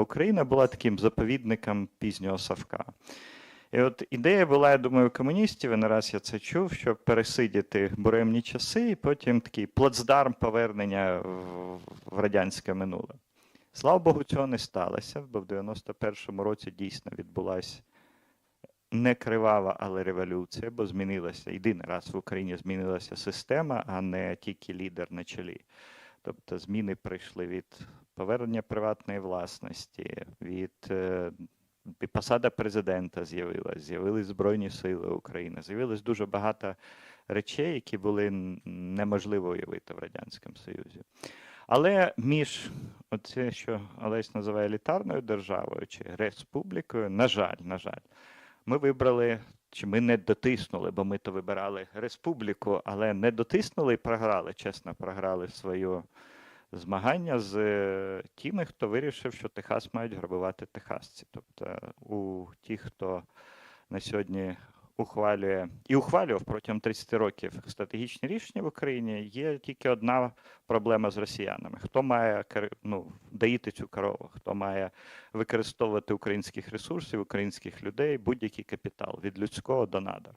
Україна була таким заповідником пізнього Савка. І от ідея була, я думаю, комуністів, і не раз я це чув, щоб пересидіти буремні часи, і потім такий плацдарм повернення в радянське минуле. Слава Богу, цього не сталося, бо в 91-му році дійсно відбулася не кривава, але революція, бо змінилася єдиний раз в Україні змінилася система, а не тільки лідер на чолі. Тобто зміни прийшли від повернення приватної власності, від е, посада президента з'явилась, з'явились Збройні Сили України, з'явилось дуже багато речей, які були неможливо уявити в Радянському Союзі. Але між оце, що Олесь називає елітарною державою чи республікою, на жаль, на жаль, ми вибрали, чи ми не дотиснули, бо ми то вибирали республіку, але не дотиснули і програли, чесно, програли свою змагання з е, тими, хто вирішив, що Техас мають грабувати техасці. Тобто у тих, хто на сьогодні ухвалює і ухвалював протягом 30 років стратегічні рішення в Україні, є тільки одна проблема з росіянами: хто має ну, доїти цю корову, хто має використовувати українських ресурсів, українських людей, будь-який капітал від людського до надр.